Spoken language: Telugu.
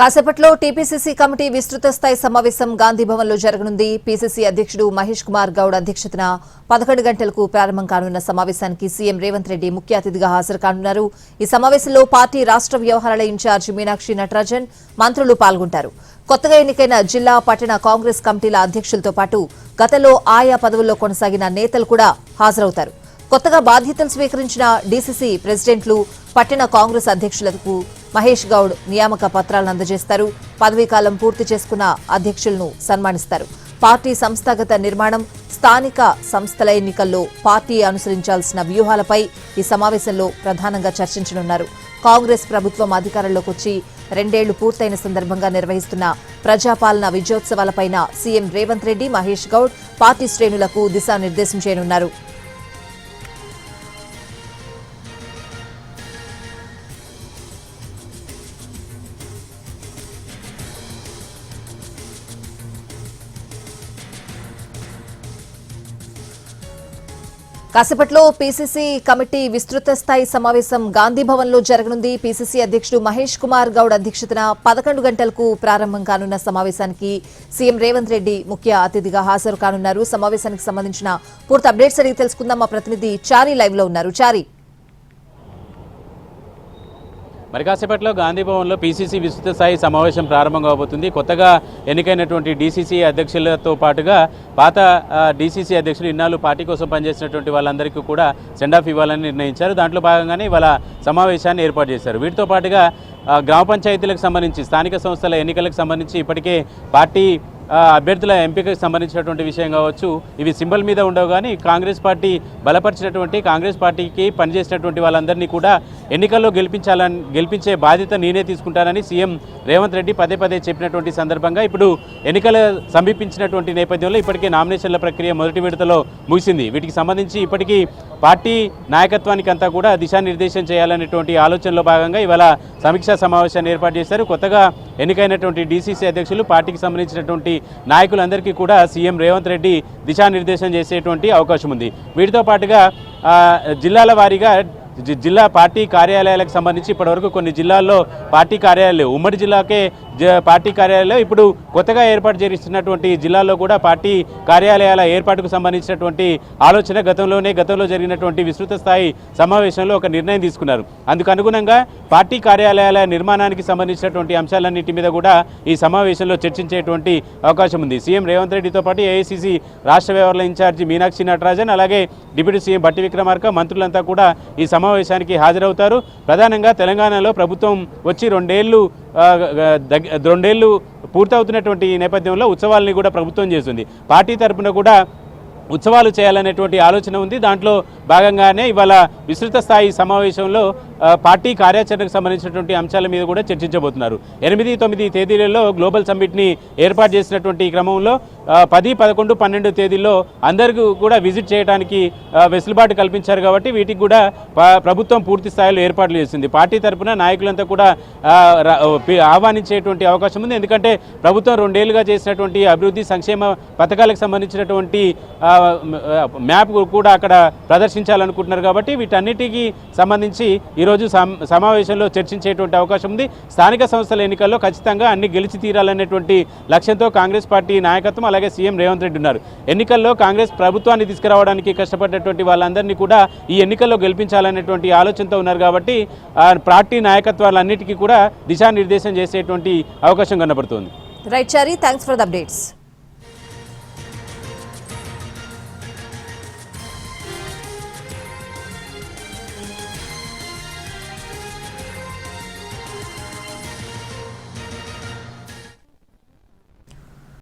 కాసేపట్లో టీపీసీసీ కమిటీ విస్తృత స్థాయి సమావేశం గాంధీ భవన్లో జరగనుంది. పీసీసీ అధ్యక్షుడు మహేష్ కుమార్ గౌడ్ అధ్యక్షతన పదకొండు గంటలకు ప్రారంభం కానున్న సమావేశానికి సీఎం రేవంత్ రెడ్డి ముఖ్య అతిథిగా హాజరు కానున్నారు ఈ సమావేశంలో పార్టీ రాష్ట్ర వ్యవహారాల ఇన్ఛార్జ్ మీనాక్షి నటరాజన్ మంత్రులు పాల్గొంటారు. కొత్తగా ఎన్నికైన జిల్లా పట్టణ కాంగ్రెస్ కమిటీల అధ్యక్షులతో పాటు గతంలో ఆయా పదవుల్లో కొనసాగిన నేతలు కూడా హాజరవుతారు. కొత్తగా బాధ్యతలు స్వీకరించిన డీసీసీ ప్రెసిడెంట్లు పట్టణ కాంగ్రెస్ అధ్యక్షులకు మహేష్ గౌడ్ నియామక పత్రాలను అందజేస్తారు. పదవీకాలం పూర్తి చేసుకున్న అధ్యక్షులను సన్మానిస్తారు. పార్టీ సంస్థాగత నిర్మాణం స్థానిక సంస్థల ఎన్నికల్లో పార్టీ అనుసరించాల్సిన వ్యూహాలపై ఈ సమావేశంలో ప్రధానంగా చర్చించనున్నారు. కాంగ్రెస్ ప్రభుత్వం అధికారంలోకి వచ్చి రెండేళ్ళు పూర్తయిన సందర్భంగా నిర్వహిస్తున్న ప్రజాపాలన విజయోత్సవాలపైన సీఎం రేవంత్ రెడ్డి మహేష్ గౌడ్ పార్టీ శ్రేణులకు దిశానిర్దేశం చేయనున్నారు. కాసేపట్లో పీసీసీ కమిటీ విస్తృత స్థాయి సమావేశం గాంధీ భవన్లో జరగనుంది. పీసీసీ అధ్యక్షుడు మహేష్ కుమార్ గౌడ్ అధ్యక్షతన పదకొండు గంటలకు ప్రారంభం కానున్న సమావేశానికి సీఎం రేవంత్ రెడ్డి ముఖ్య అతిథిగా హాజరు కానున్నారు. సమావేశానికి సంబంధించిన పూర్తి అప్డేట్స్ అడిగి తెలుసుకుందాం. మా ప్రతినిధి చారీ లైవ్లో ఉన్నారు. చారీ. మరి కాసేపట్లో గాంధీ భవన్లో పీసీసీ విస్తృత స్థాయి సమావేశం ప్రారంభం కాబోతుంది. కొత్తగా ఎన్నికైనటువంటి డీసీసీ అధ్యక్షులతో పాటుగా పాత డీసీసీ అధ్యక్షులు ఇన్నాళ్ళు పార్టీ కోసం పనిచేసినటువంటి వాళ్ళందరికీ కూడా సెండ్ ఆఫ్ ఇవ్వాలని నిర్ణయించారు. దాంట్లో భాగంగానే ఇవాళ సమావేశాన్ని ఏర్పాటు చేశారు. వీటితో పాటుగా గ్రామ పంచాయతీలకు సంబంధించి స్థానిక సంస్థల ఎన్నికలకు సంబంధించి ఇప్పటికే పార్టీ అభ్యర్థుల ఎంపికకు సంబంధించినటువంటి విషయం కావచ్చు. ఇవి సింబల్ మీద ఉండవు కానీ కాంగ్రెస్ పార్టీ బలపరిచినటువంటి కాంగ్రెస్ పార్టీకి పనిచేసినటువంటి వాళ్ళందరినీ కూడా ఎన్నికల్లో గెలిపించాలని గెలిపించే బాధ్యత నేనే తీసుకుంటానని సీఎం రేవంత్ రెడ్డి పదే పదే చెప్పినటువంటి సందర్భంగా ఇప్పుడు ఎన్నికల సమీపించినటువంటి నేపథ్యంలో ఇప్పటికే నామినేషన్ల ప్రక్రియ మొదటి విడతలో ముగిసింది. వీటికి సంబంధించి ఇప్పటికీ పార్టీ నాయకత్వానికి అంతా కూడా దిశానిర్దేశం చేయాలనేటువంటి ఆలోచనలో భాగంగా ఇవాళ సమీక్షా సమావేశాన్ని ఏర్పాటు చేశారు. కొత్తగా ఎన్నికైనటువంటి డీసీసీ అధ్యక్షులు పార్టీకి సంబంధించినటువంటి నాయకులందరికీ కూడా సీఎం రేవంత్ రెడ్డి దిశానిర్దేశం చేసేటువంటి అవకాశం ఉంది. వీటితో పాటుగా జిల్లాల వారీగా జిల్లా పార్టీ కార్యాలయాలకు సంబంధించి ఇప్పటివరకు కొన్ని జిల్లాల్లో పార్టీ కార్యాలయాలు ఉమ్మడి జిల్లాకే పార్టీ కార్యాలయంలో ఇప్పుడు కొత్తగా ఏర్పాటు చేస్తున్నటువంటి జిల్లాల్లో కూడా పార్టీ కార్యాలయాల ఏర్పాటుకు సంబంధించినటువంటి ఆలోచన గతంలోనే గతంలో జరిగినటువంటి విస్తృత స్థాయి సమావేశంలో ఒక నిర్ణయం తీసుకున్నారు. అందుకు అనుగుణంగా పార్టీ కార్యాలయాల నిర్మాణానికి సంబంధించినటువంటి అంశాలన్నింటి మీద కూడా ఈ సమావేశంలో చర్చించేటువంటి అవకాశం ఉంది. సీఎం రేవంత్ రెడ్డితో పాటు ఏఐసీసీ రాష్ట్ర వ్యవహారాల ఇన్ఛార్జి మీనాక్షి నటరాజన్ అలాగే డిప్యూటీ సీఎం బట్టి విక్రమార్క మంత్రులంతా కూడా ఈ సమావేశానికి హాజరవుతారు. ప్రధానంగా తెలంగాణలో ప్రభుత్వం వచ్చి రెండేళ్ళు రెండేళ్ళు పూర్తవుతున్నటువంటి ఈ నేపథ్యంలో ఉత్సవాలని కూడా ప్రభుత్వం చేస్తుంది. పార్టీ తరపున కూడా ఉత్సవాలు చేయాలనేటువంటి ఆలోచన ఉంది. దాంట్లో భాగంగానే ఇవాళ విస్తృత స్థాయి సమావేశంలో పార్టీ కార్యాచరణకు సంబంధించినటువంటి అంశాల మీద కూడా చర్చించబోతున్నారు. ఎనిమిది తొమ్మిది తేదీలలో గ్లోబల్ సమ్మిట్ని ఏర్పాటు చేసినటువంటి క్రమంలో పది పదకొండు పన్నెండు తేదీల్లో అందరికీ కూడా విజిట్ చేయడానికి వెసులుబాటు కల్పించారు కాబట్టి వీటికి కూడా ప్రభుత్వం పూర్తి స్థాయిలో ఏర్పాట్లు చేసింది. పార్టీ తరపున నాయకులంతా కూడా ఆహ్వానించేటువంటి అవకాశం ఉంది. ఎందుకంటే ప్రభుత్వం రెండేళ్ళుగా చేసినటువంటి అభివృద్ధి సంక్షేమ పథకాలకు సంబంధించినటువంటి మ్యాప్ కూడా అక్కడ ప్రదర్శించాలనుకుంటున్నారు కాబట్టి వీటన్నిటికీ సంబంధించి ఈరోజు ఈరోజు సమావేశంలో చర్చించేటువంటి అవకాశం ఉంది. స్థానిక సంస్థల ఎన్నికల్లో ఖచ్చితంగా అన్ని గెలిచి తీరాలనేటువంటి లక్ష్యంతో కాంగ్రెస్ పార్టీ నాయకత్వం అలాగే సీఎం రేవంత్ రెడ్డి ఉన్నారు. ఎన్నికల్లో కాంగ్రెస్ ప్రభుత్వాన్ని తీసుకురావడానికి కష్టపడ్డటువంటి వాళ్ళందరినీ కూడా ఈ ఎన్నికల్లో గెలిపించాలనేటువంటి ఆలోచనతో ఉన్నారు కాబట్టి పార్టీ నాయకత్వాలన్నిటికీ కూడా దిశానిర్దేశం చేసేటువంటి అవకాశం కనబడుతుంది. Right Chari thanks for the updates